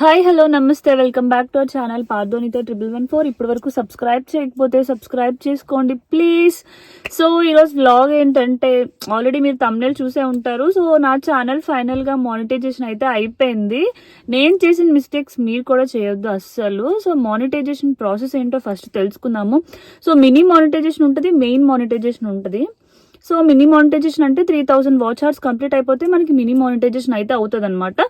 Hi hello namaste welcome back to our channel పార్దోనితో triple one four. ఇప్పటి వరకు subscribe చేయకపోతే subscribe చేసుకోండి please. So ఈరోజు వ్లాగ్ ఏంటంటే ఆల్రెడీ మీరు తమిళ చూసే ఉంటారు. సో నా ఛానల్ ఫైనల్గా మానిటైజేషన్ అయితే అయిపోయింది. నేను చేసిన మిస్టేక్స్ మీరు కూడా చేయొద్దు అస్సలు. సో మానిటైజేషన్ ప్రాసెస్ ఏంటో ఫస్ట్ తెలుసుకుందాము. సో మినీ మానిటైజేషన్ ఉంటుంది మెయిన్ మానిటైజేషన్ ఉంటుంది. సో మినీ మానిటైజేషన్ అంటే three thousand watch hours complete అయిపోతే మనకి మినీ మానిటైజేషన్ అయితే అవుతుంది అనమాట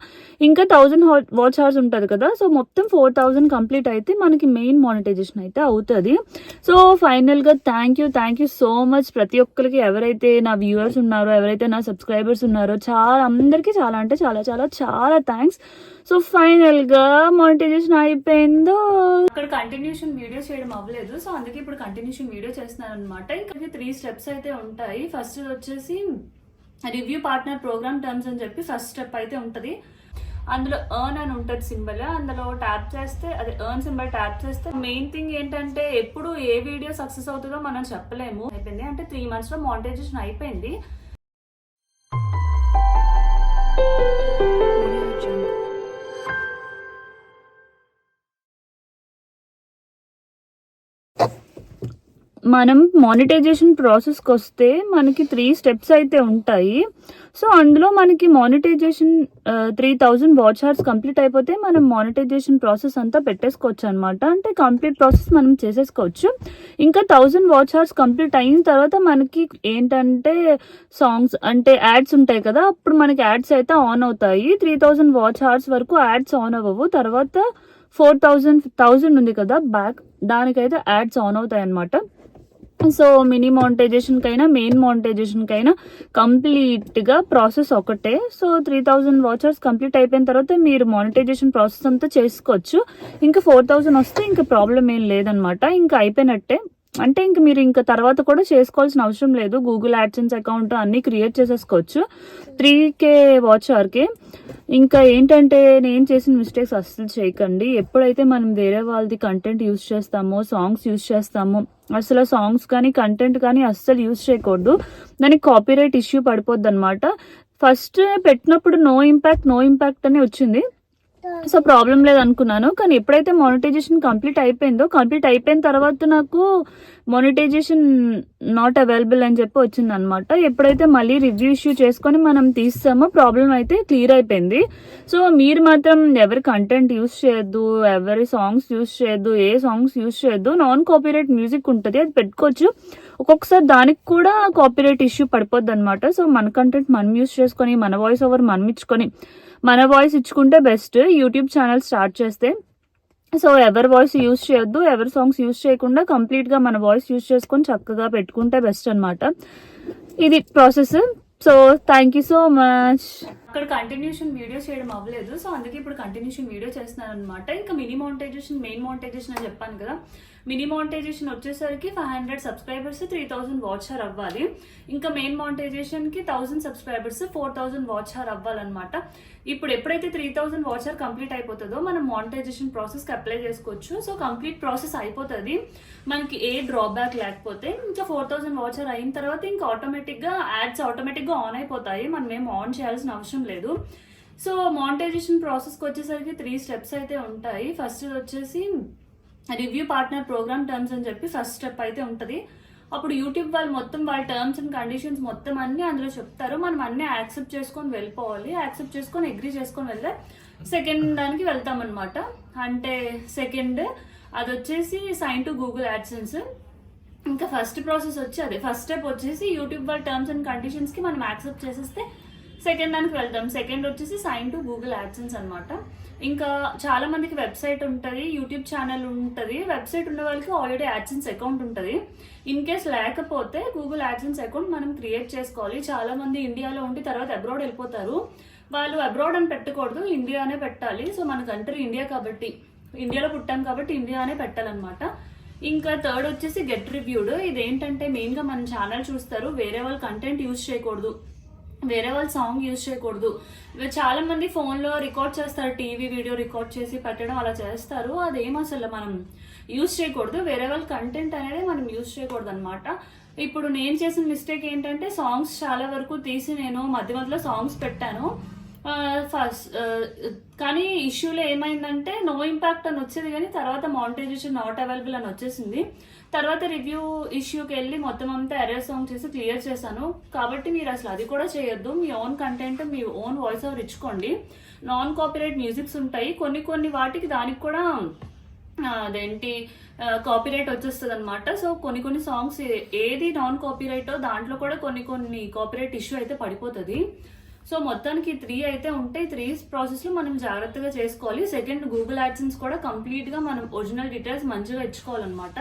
ఇంకా థౌసండ్ వాచ్ అవర్స్ ఉంటుంది కదా సో మొత్తం ఫోర్ థౌసండ్ కంప్లీట్ అయితే మనకి మెయిన్ మానిటైజేషన్ అయితే అవుతుంది. సో ఫైనల్గా thank you thank you so much ప్రతి ఒక్కరికి. ఎవరైతే నా వ్యూవర్స్ ఉన్నారో ఎవరైతే నా సబ్స్క్రైబర్స్ ఉన్నారో చాలా అందరికీ చాలా అంటే చాలా చాలా చాలా థ్యాంక్స్ సో ఫైనల్గా మానిటైజేషన్ అయిపోయిందో. ఇక్కడ కంటిన్యూషన్ వీడియో చేయడం అవ్వలేదు. సో అందుకే ఇప్పుడు కంటిన్యూషన్ వీడియో చేస్తున్నాను అనమాట ఇంకా త్రీ స్టెప్స్ అయితే ఉంటాయి. ఫస్ట్ వచ్చేసి రివ్యూ పార్ట్నర్ ప్రోగ్రామ్ టర్మ్స్ అని చెప్పి ఫస్ట్ స్టెప్ అయితే ఉంటుంది. అందులో ఎర్న్ అని ఉంటుంది సింబల్ అందులో ట్యాప్ చేస్తే అదే ఎర్న్ సింబల్ ట్యాప్ చేస్తే మెయిన్ థింగ్ ఏంటంటే ఎప్పుడు ఏ వీడియో సక్సెస్ అవుతుందో మనం చెప్పలేము. అయిపోయింది. అంటే త్రీ మంత్స్లో మానిటైజేషన్ అయిపోయింది. మనం మానిటైజేషన్ ప్రాసెస్కి వస్తే మనకి త్రీ స్టెప్స్ అయితే ఉంటాయి. సో అందులో మనకి monetisation three thousand watch hours complete అయిపోతే మనం మానిటైజేషన్ ప్రాసెస్ అంతా పెట్టేసుకోవచ్చు అనమాట అంటే కంప్లీట్ ప్రాసెస్ మనం చేసేసుకోవచ్చు. ఇంకా థౌజండ్ వాచ్ అవర్స్ కంప్లీట్ అయిన తర్వాత మనకి ఏంటంటే సాంగ్స్ అంటే యాడ్స్ ఉంటాయి కదా అప్పుడు మనకి యాడ్స్ అయితే ఆన్ అవుతాయి. త్రీ థౌజండ్ వాచ్ అవర్స్ వరకు యాడ్స్ ఆన్ అవ్వవు. తర్వాత ఫోర్ థౌజండ్ థౌజండ్ ఉంది కదా బ్యాక్ దానికైతే యాడ్స్ ఆన్ అవుతాయి అనమాట సో మినీ మానిటైజేషన్కైనా మెయిన్ మానిటైజేషన్ కంప్లీట్గా ప్రాసెస్ ఒకటే. So three thousand watchers complete అయిపోయిన తర్వాత మీరు మానిటైజేషన్ ప్రాసెస్ అంతా చేసుకోవచ్చు. ఇంకా ఫోర్ థౌజండ్ వస్తే ఇంకా ప్రాబ్లం ఏం లేదనమాట ఇంకా అయిపోయినట్టే. అంటే ఇంక మీరు ఇంకా తర్వాత కూడా చేసుకోవాల్సిన అవసరం లేదు. గూగుల్ యాడ్సెన్స్ అకౌంట్ అన్ని క్రియేట్ చేసేసుకోవచ్చు. త్రీ కే వాచ్ అవర్కి ఇంకా ఏంటంటే నేను చేసిన మిస్టేక్స్ అస్సలు చేయకండి. ఎప్పుడైతే మనం వేరే వాళ్ళది కంటెంట్ యూస్ చేస్తామో సాంగ్స్ యూస్ చేస్తామో అసలు సాంగ్స్ కానీ కంటెంట్ కానీ అస్సలు యూస్ చేయకూడదు. దానికి కాపీరైట్ ఇష్యూ పడిపోద్ది అనమాట ఫస్ట్ పెట్టినప్పుడు నో ఇంపాక్ట్ నో ఇంపాక్ట్ అని వచ్చింది. సో ప్రాబ్లం లేదు అనుకున్నాను కానీ ఎప్పుడైతే మానిటైజేషన్ కంప్లీట్ అయిపోయిందో కంప్లీట్ అయిపోయిన తర్వాత నాకు మానిటైజేషన్ నాట్ అవైలబుల్ అని చెప్పి వచ్చింది అనమాట ఎప్పుడైతే మళ్ళీ రివ్యూ ఇష్యూ చేసుకొని మనం తీస్తామో ప్రాబ్లం అయితే క్లియర్ అయిపోయింది. సో మీరు మాత్రం ఎవరి కంటెంట్ యూస్ చేయొద్దు ఎవరి సాంగ్స్ యూస్ చేయొద్దు ఏ సాంగ్స్ యూస్ చేయొద్దు నాన్ కాపీరైట్ మ్యూజిక్ ఉంటుంది అది పెట్టుకోవచ్చు. ఒక్కొక్కసారి దానికి కూడా కాపీరైట్ ఇష్యూ పడిపోద్ది అనమాట సో మన కంటెంట్ మనం యూస్ చేసుకొని మన వాయిస్ ఓవర్ మనం ఇచ్చుకొని మన వాయిస్ ఇచ్చుకుంటే బెస్ట్ యూట్యూబ్ ఛానల్ స్టార్ట్ చేస్తే సో ఎవరి వాయిస్ యూజ్ చేయొద్దు ఎవరి సాంగ్స్ యూజ్ చేయకుండా కంప్లీట్గా మన వాయిస్ యూజ్ చేసుకొని చక్కగా పెట్టుకుంటే బెస్ట్ అనమాట ఇది process so thank you so much అక్కడ కంటిన్యూషన్ వీడియో చేయడం అవ్వలేదు. సో అందుకే ఇప్పుడు కంటిన్యూషన్ వీడియో చేస్తున్నాను అనమాట ఇంకా మినీ మానిటైజేషన్ మెయిన్ మానిటైజేషన్ అని చెప్పాను కదా. మినీ మానిటైజేషన్ వచ్చేసరికి five hundred subscribers three thousand watcher అవ్వాలి. ఇంకా main మానిటైజేషన్కి thousand subscribers four thousand watch అవ్వాలన్నమాట. ఇప్పుడు ఎప్పుడైతే త్రీ థౌసండ్ వాచర్ కంప్లీట్ అయిపోతుందో మనం మానిటైజేషన్ ప్రాసెస్కి అప్లై చేసుకోవచ్చు. సో కంప్లీట్ ప్రాసెస్ అయిపోతుంది. మనకి ఏ డ్రాబ్యాక్ లేకపోతే ఇంకా ఫోర్ థౌసండ్ వాచర్ అయిన తర్వాత ఇంకా ఆటోమేటిక్గా యాడ్స్ ఆటోమేటిక్గా ఆన్ అయిపోతాయి. మనం ఏం ఆన్ చేయాల్సిన అవసరం లేదు. సో మానిటైజేషన్ ప్రాసెస్కి వచ్చేసరికి త్రీ స్టెప్స్ అయితే ఉంటాయి. ఫస్ట్ వచ్చేసి రివ్యూ పార్ట్నర్ ప్రోగ్రామ్ టర్మ్స్ అని చెప్పి ఫస్ట్ స్టెప్ అయితే ఉంటుంది. అప్పుడు యూట్యూబ్ వాళ్ళు మొత్తం వాళ్ళ టర్మ్స్ అండ్ కండిషన్స్ మొత్తం అన్ని అందులో చెప్తారు. మనం అన్ని యాక్సెప్ట్ చేసుకొని వెళ్ళిపోవాలి. యాక్సెప్ట్ చేసుకొని అగ్రీ చేసుకొని వెళ్తే సెకండ్ దానికి వెళ్తాం అనమాట అంటే సెకండ్ అది వచ్చేసి సైన్ టు గూగుల్ యాడ్సెన్స్ ఇంకా ఫస్ట్ ప్రాసెస్ వచ్చి అదే. ఫస్ట్ స్టెప్ వచ్చేసి యూట్యూబ్ వాళ్ళ టర్మ్స్ అండ్ కండిషన్స్కి మనం యాక్సెప్ట్ చేసేస్తే సెకండ్ దానికి వెళ్తాం సెకండ్ వచ్చేసి సైన్ టు గూగుల్ యాడ్సెన్స్ అనమాట ఇంకా చాలా మందికి వెబ్సైట్ ఉంటుంది యూట్యూబ్ ఛానల్ ఉంటుంది. వెబ్సైట్ ఉన్న వాళ్ళకి ఆల్రెడీ యాడ్సెన్స్ అకౌంట్ ఉంటుంది. ఇన్ కేస్ లేకపోతే గూగుల్ యాడ్సెన్స్ అకౌంట్ మనం క్రియేట్ చేసుకోవాలి. చాలా మంది ఇండియాలో ఉండి తర్వాత అబ్రాడ్ వెళ్ళిపోతారు. వాళ్ళు అబ్రాడ్ అని పెట్టకూడదు ఇండియానే పెట్టాలి. సో మన కంట్రీ ఇండియా కాబట్టి ఇండియాలో పుట్టాం కాబట్టి ఇండియానే పెట్టాలన్నమాట. ఇంకా థర్డ్ వచ్చేసి గెట్ రివ్యూడ్ ఇదేంటంటే మెయిన్గా మన ఛానల్ చూస్తారు. వేరే వాళ్ళు కంటెంట్ యూజ్ చేయకూడదు. వేరే వాళ్ళ సాంగ్ యూజ్ చేయకూడదు. ఇవి చాలా మంది ఫోన్లో రికార్డ్ చేస్తారు టీవీ వీడియో రికార్డ్ చేసి పెట్టడం అలా చేస్తారు. అదేం అసలు మనం యూజ్ చేయకూడదు. వేరే వాళ్ళ కంటెంట్ అనేది మనం యూజ్ చేయకూడదు అనమాట ఇప్పుడు నేను చేసిన మిస్టేక్ ఏంటంటే సాంగ్స్ చాలా వరకు తీసి నేను మధ్య మధ్యలో సాంగ్స్ పెట్టాను. ఫస్ట్ కానీ ఇష్యూలో ఏమైందంటే నో ఇంపాక్ట్ అని వచ్చేది కానీ తర్వాత మానిటైజేషన్ నాట్ అవైలబుల్ అని వచ్చేసింది. తర్వాత రివ్యూ ఇష్యూకి వెళ్ళి మొత్తం అంతా ఎర్రర్ సాంగ్ చేసి క్లియర్ చేశాను. కాబట్టి మీరు అసలు అది కూడా చేయొద్దు. మీ ఓన్ కంటెంట్ మీ ఓన్ వాయిస్ ఓవర్ ఇచ్చుకోండి. నాన్ కాపీరైట్ మ్యూజిక్స్ ఉంటాయి. కొన్ని కొన్ని వాటికి దానికి కూడా అదేంటి కాపీరైట్ వచ్చేస్తుంది అనమాట సో కొన్ని కొన్ని సాంగ్స్ ఏది నాన్ కాపీరైటో దాంట్లో కూడా కొన్ని కొన్ని కాపీరైట్ ఇష్యూ అయితే పడిపోతుంది. సో మొత్తానికి త్రీ అయితే ఉంటాయి త్రీ ప్రాసెస్లో మనం జాగ్రత్తగా చేసుకోవాలి. సెకండ్ గూగుల్ యాడ్సెన్స్ కూడా కంప్లీట్గా మనం ఒరిజినల్ డీటెయిల్స్ మంచిగా ఇచ్చుకోవాలన్నమాట.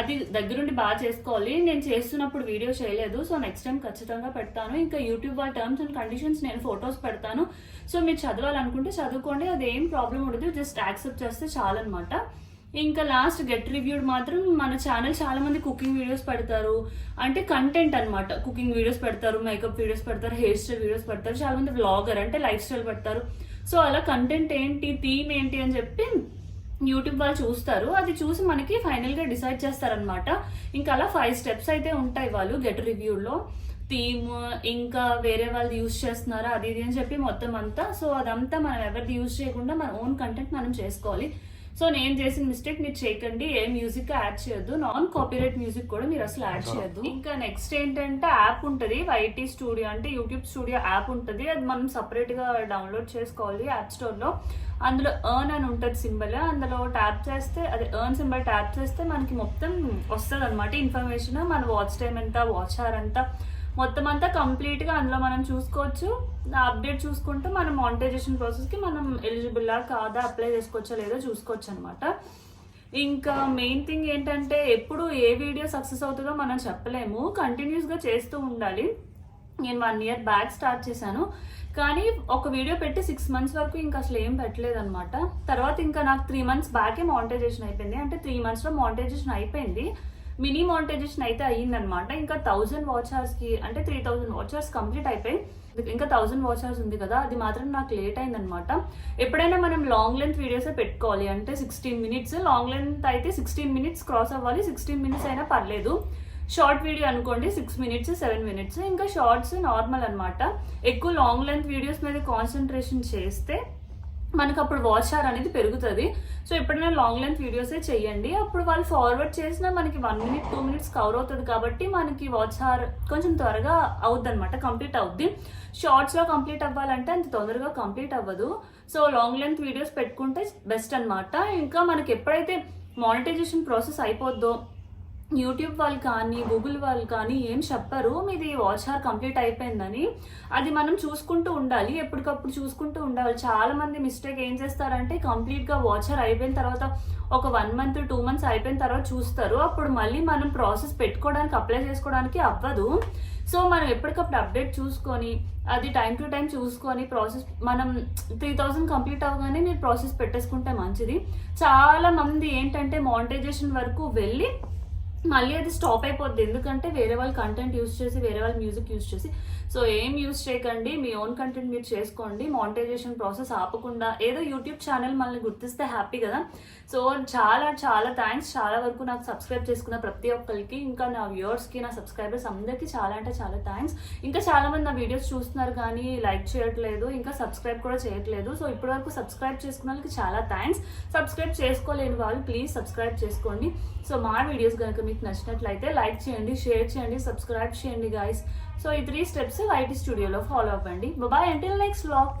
అది దగ్గరుండి బాగా చేసుకోవాలి. నేను చేస్తున్నప్పుడు వీడియో చేయలేదు. సో నెక్స్ట్ టైం ఖచ్చితంగా పెడతాను. ఇంకా యూట్యూబ్ వాళ్ళ టర్మ్స్ అండ్ కండిషన్స్ నేను ఫొటోస్ పెడతాను. సో మీరు చదవాలనుకుంటే చదువుకోండి. అది ఏం ప్రాబ్లం ఉండదు. జస్ట్ యాక్సెప్ట్ చేస్తే చాలన్నమాట. ఇంకా లాస్ట్ గెట్ రివ్యూడ్ మాత్రం మన ఛానల్ చాలా మంది కుకింగ్ వీడియోస్ పెడతారు. అంటే కంటెంట్ అన్నమాట. కుకింగ్ వీడియోస్ పెడతారు మేకప్ వీడియోస్ పెడతారు హెయిర్ స్టైల్ వీడియోస్ పెడతారు. చాలా మంది వ్లాగర్ అంటే లైఫ్ స్టైల్ పెడతారు. సో అలా కంటెంట్ ఏంటి థీమ్ ఏంటి అని చెప్పి యూట్యూబ్ వాళ్ళు చూస్తారు. అది చూసి మనకి ఫైనల్గా డిసైడ్ చేస్తారనమాట ఇంకా అలా ఫైవ్ స్టెప్స్ అయితే ఉంటాయి వాళ్ళు గెట్ రివ్యూలో థీమ్ ఇంకా వేరే వాళ్ళు యూజ్ చేస్తున్నారా అది ఇది అని చెప్పి మొత్తం అంతా. సో అదంతా మనం ఎవరిది యూజ్ చేయకుండా మన ఓన్ కంటెంట్ మనం చేసుకోవాలి. సో నేను చేసిన మిస్టేక్ మీరు చేయకండి ఏ మ్యూజిక్ యాడ్ చేయొద్దు. నాన్ కాపీరైట్ మ్యూజిక్ కూడా మీరు అసలు యాడ్ చేయొద్దు. ఇంకా నెక్స్ట్ ఏంటంటే యాప్ ఉంటుంది వైటీ స్టూడియో అంటే యూట్యూబ్ స్టూడియో యాప్ ఉంటుంది. అది మనం సపరేట్గా డౌన్లోడ్ చేసుకోవాలి యాప్ స్టోర్లో. అందులో ఎర్న్ అని ఉంటుంది సింబల్ అందులో ట్యాప్ చేస్తే అదే ఎర్న్ సింబల్ ట్యాప్ చేస్తే మనకి మొత్తం వస్తుంది అనమాట ఇన్ఫర్మేషన్ మన వాచ్ టైం ఎంత వాచ్ అవర్ ఎంత మొత్తం అంతా కంప్లీట్గా అందులో మనం చూసుకోవచ్చు. అప్డేట్ చూసుకుంటూ మనం మానిటైజేషన్ ప్రాసెస్కి మనం ఎలిజిబుల్ కాదా అప్లై చేసుకోవచ్చా లేదో చూసుకోవచ్చు అనమాట ఇంకా మెయిన్ థింగ్ ఏంటంటే ఎప్పుడు ఏ వీడియో సక్సెస్ అవుతుందో మనం చెప్పలేము. కంటిన్యూస్గా చేస్తూ ఉండాలి. నేను వన్ ఇయర్ బ్యాక్ స్టార్ట్ చేశాను. కానీ ఒక వీడియో పెట్టి సిక్స్ మంత్స్ వరకు ఇంకా అసలు ఏం పెట్టలేదు అనమాట తర్వాత ఇంకా నాకు త్రీ మంత్స్ బ్యాకే మానిటైజేషన్ అయిపోయింది. అంటే త్రీ మంత్స్లో మానిటైజేషన్ అయిపోయింది. మినీ మానిటైజేషన్ అయితే అయ్యిందనమాట ఇంకా థౌజండ్ వాచర్స్కి కి అంటే త్రీ థౌజండ్ వాచర్స్ కంప్లీట్ అయిపోయి ఇంకా థౌజండ్ వాచర్స్ ఉంది కదా అది మాత్రం నాకు లేట్ అయిందనమాట ఎప్పుడైనా మనం లాంగ్ లెంత్ వీడియోసే పెట్టుకోవాలి అంటే సిక్స్టీన్ మినిట్స్ లాంగ్ లెంత్ అయితే సిక్స్టీన్ మినిట్స్ క్రాస్ అవ్వాలి సిక్స్టీన్ మినిట్స్ అయినా పర్లేదు. షార్ట్ వీడియో అనుకోండి సిక్స్ మినిట్స్ సెవెన్ మినిట్స్ ఇంకా షార్ట్స్ నార్మల్ అనమాట ఎక్కువ లాంగ్ లెంత్ వీడియోస్ మీద కాన్సన్ట్రేషన్ చేస్తే మనకు అప్పుడు వాచ్ అవర్ అనేది పెరుగుతుంది. సో ఎప్పుడైనా లాంగ్ లెంత్ వీడియోసే చేయండి అప్పుడు వాళ్ళు ఫార్వర్డ్ చేసినా మనకి one minute two minutes cover అవుతుంది కాబట్టి మనకి వాచ్ అవర్ కొంచెం త్వరగా అవుద్ది అనమాట కంప్లీట్ అవుద్ది షార్ట్స్లో కంప్లీట్ అవ్వాలంటే అంత తొందరగా కంప్లీట్ అవ్వదు. సో లాంగ్ లెంత్ వీడియోస్ పెట్టుకుంటే బెస్ట్ అనమాట ఇంకా మనకి ఎప్పుడైతే మానిటైజేషన్ ప్రాసెస్ అయిపోద్దో యూట్యూబ్ వాళ్ళు కానీ గూగుల్ వాళ్ళు కానీ ఏం చెప్పరు. మీది వాచ్ అవర్ కంప్లీట్ అయిపోయిందని. అది మనం చూసుకుంటూ ఉండాలి. ఎప్పటికప్పుడు చూసుకుంటూ ఉండాలి. చాలా మంది మిస్టేక్ ఏం చేస్తారంటే కంప్లీట్గా వాచ్ అవర్ అయిపోయిన తర్వాత ఒక వన్ మంత్ టూ మంత్స్ అయిపోయిన తర్వాత చూస్తారు. అప్పుడు మళ్ళీ మనం ప్రాసెస్ పెట్టుకోవడానికి అప్లై చేసుకోవడానికి అవ్వదు. సో మనం ఎప్పటికప్పుడు అప్డేట్ చూసుకొని అది టైం టు టైం చూసుకొని ప్రాసెస్ మనం త్రీ థౌజండ్ కంప్లీట్ అవ్వగానే మీరు ప్రాసెస్ పెట్టేసుకుంటే మంచిది. చాలా మంది ఏంటంటే మానిటైజేషన్ వరకు వెళ్ళి మళ్ళీ అది స్టాప్ అయిపోద్ది. ఎందుకంటే వేరే వాళ్ళు కంటెంట్ యూస్ చేసి వేరే వాళ్ళు మ్యూజిక్ యూస్ చేసి సో ఏం యూస్ చేయకండి మీ ఓన్ కంటెంట్ మీరు చేసుకోండి మానిటైజేషన్ ప్రాసెస్ ఆపకుండా ఏదో యూట్యూబ్ ఛానల్ మనల్ని గుర్తిస్తే హ్యాపీ కదా. సో చాలా చాలా థ్యాంక్స్ చాలా వరకు నాకు సబ్స్క్రైబ్ చేసుకున్న ప్రతి ఒక్కరికి ఇంకా నా వ్యూవర్స్కి నా సబ్స్క్రైబర్స్ అందరికీ చాలా అంటే చాలా థ్యాంక్స్ ఇంకా చాలామంది నా వీడియోస్ చూస్తున్నారు కానీ లైక్ చేయట్లేదు ఇంకా సబ్స్క్రైబ్ కూడా చేయట్లేదు. సో ఇప్పటివరకు సబ్స్క్రైబ్ చేసుకున్న వాళ్ళకి చాలా థ్యాంక్స్ సబ్స్క్రైబ్ చేసుకోలేని వాళ్ళు ప్లీజ్ సబ్స్క్రైబ్ చేసుకోండి. సో మా వీడియోస్ కనుక మీకు నచ్చినట్లయితే లైక్ చేయండి షేర్ చేయండి సబ్స్క్రైబ్ చేయండి గాయస్ సో ఈ త్రీ స్టెప్స్ ఐటీ స్టూడియోలో ఫాలో అవ్వండి బాయ్ అంటిల్ నెక్స్ట్ వ్లాగ్